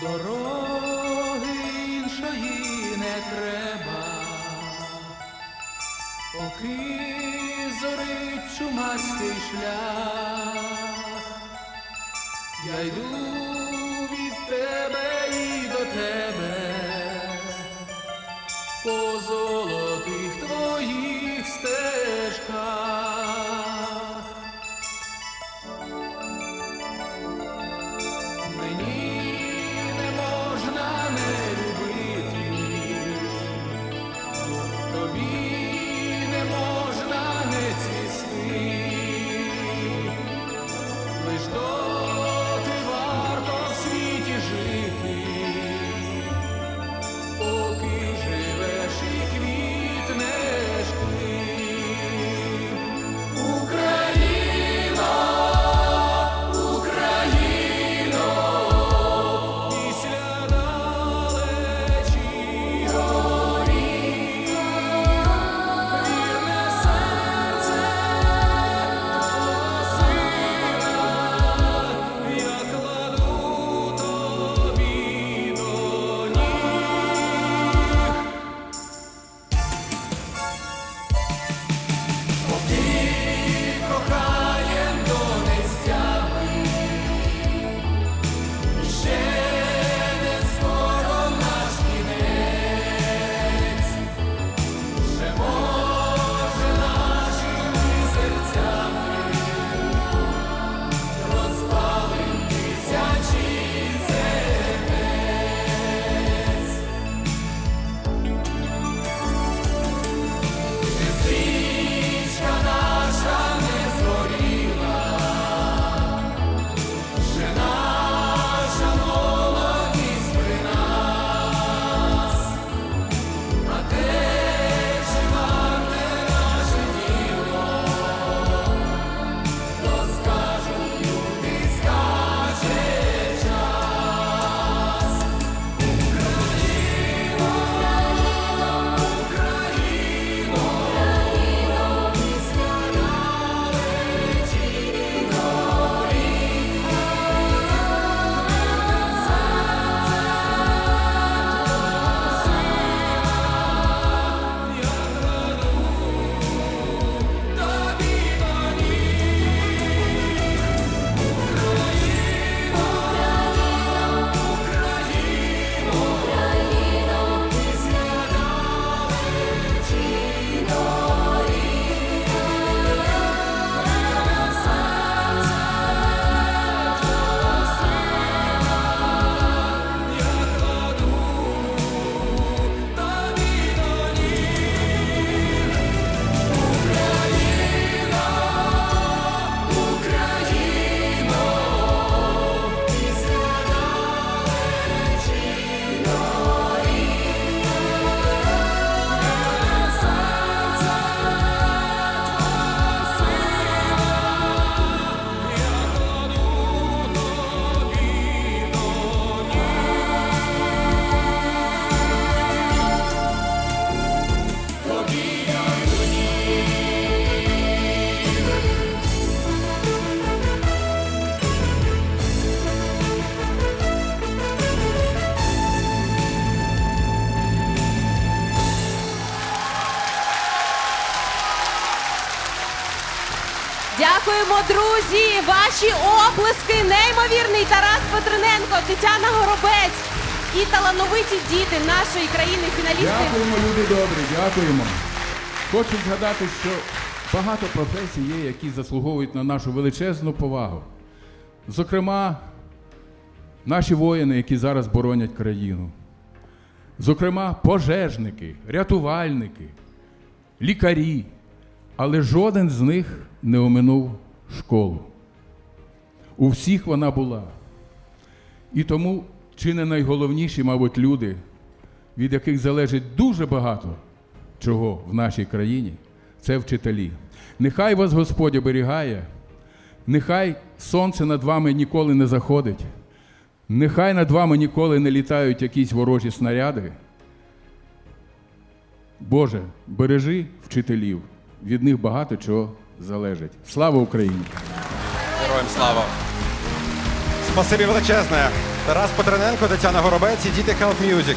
Дороги іншої не треба, поки зорить чумастий шлях, я йду від тебе і до тебе, Дякуємо, друзі! Ваші оплески, неймовірний Тарас Петриненко, Тетяна Горобець і талановиті діти нашої країни, фіналісти. Дякуємо, люди добрі, дякуємо. Хочу згадати, що багато професій є, які заслуговують на нашу величезну повагу. Зокрема, наші воїни, які зараз боронять країну. Зокрема, пожежники, рятувальники, лікарі. Але жоден з них не оминув школу. У всіх вона була. І тому чи не найголовніші, мабуть, люди, від яких залежить дуже багато чого в нашій країні, це вчителі. Нехай вас Господь оберігає, нехай сонце над вами ніколи не заходить, нехай над вами ніколи не літають якісь ворожі снаряди. Боже, бережи вчителів, від них багато чого залежить. Слава Україні! Героям слава! Спасибі величезне! Тарас Петрененко, Тетяна Горобець і діти Help Music.